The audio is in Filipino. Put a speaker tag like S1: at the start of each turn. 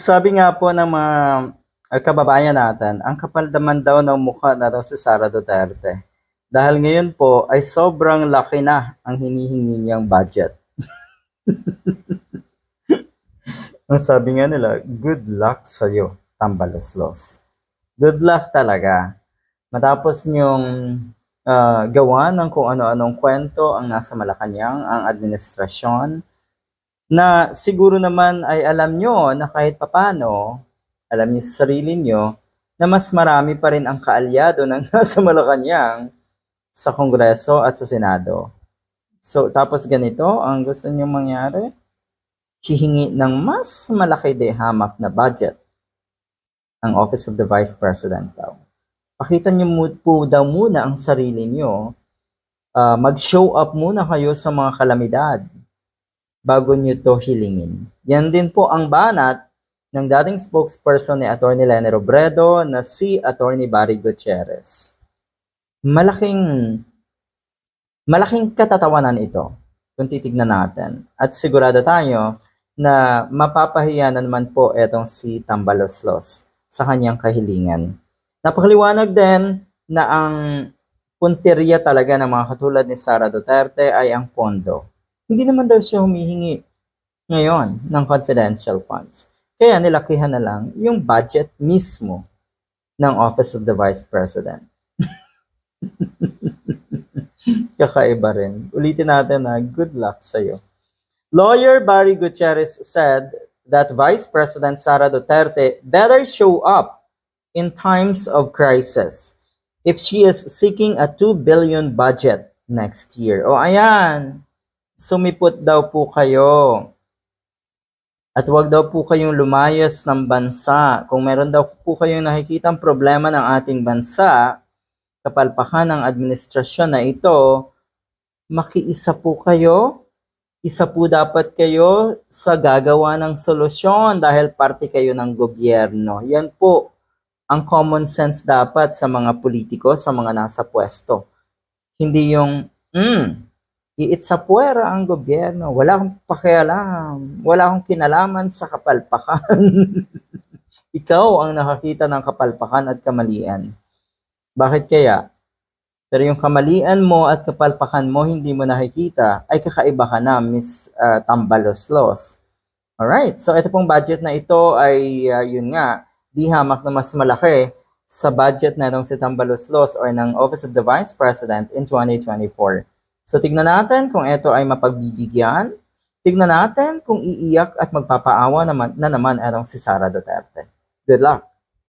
S1: Sabi nga po ng mga uh, kababayan natin, ang kapal naman daw ng mukha na daw si Sara Duterte. Dahil ngayon po ay sobrang laki na ang hinihingi niyang budget. ang sabi nga nila, good luck sa'yo, tambalos-los. Good luck talaga. Matapos niyong ah, gawa ng kung ano-anong kwento ang nasa Malacanang, ang administrasyon, na siguro naman ay alam nyo na kahit papano, alam niyo sa sarili nyo, na mas marami pa rin ang kaalyado ng nasa Malacanang sa Kongreso at sa Senado. So, tapos ganito, ang gusto niyo mangyari, hihingi ng mas malaki de hamak na budget ang Office of the Vice President daw. Pakita niyo mo po daw muna ang sarili niyo. Ah, mag-show up muna kayo sa mga kalamidad bago niyo to hilingin. Yan din po ang banat ng dating spokesperson ni Atty. Lene Robredo na si Atty. Barry Gutierrez. Malaking malaking katatawanan ito kung titignan natin. At sigurado tayo na mapapahiya na naman po etong si Tambaloslos sa kanyang kahilingan. Napakaliwanag din na ang punteriya talaga ng mga katulad ni Sara Duterte ay ang pondo. Hindi naman daw siya humihingi ngayon ng confidential funds. Kaya nilakihan na lang yung budget mismo ng Office of the Vice President. Kakaiba rin. Ulitin natin na good luck sa'yo. Lawyer Barry Gutierrez said that Vice President Sara Duterte better show up in times of crisis if she is seeking a 2 billion budget next year. O ayan, sumipot daw po kayo. At huwag daw po kayong lumayas ng bansa. Kung meron daw po kayong nakikitang problema ng ating bansa, kapalpakan ng administrasyon na ito, makiisa po kayo. Isa po dapat kayo sa gagawa ng solusyon dahil parte kayo ng gobyerno. Yan po ang common sense dapat sa mga politiko, sa mga nasa pwesto. Hindi yung, hmm, iit sa puwera ang gobyerno. Wala akong pakialam. Wala akong kinalaman sa kapalpakan. Ikaw ang nakakita ng kapalpakan at kamalian. Bakit kaya? Pero yung kamalian mo at kapalpakan mo hindi mo nakikita ay kakaiba ka na, Miss uh, Tambaloslos. Alright, so ito pong budget na ito ay uh, yun nga, di hamak na mas malaki sa budget na itong si Tambaloslos or ng Office of the Vice President in 2024. So tignan natin kung ito ay mapagbibigyan. Tignan natin kung iiyak at magpapaawa naman, na naman itong si Sara Duterte. Good luck!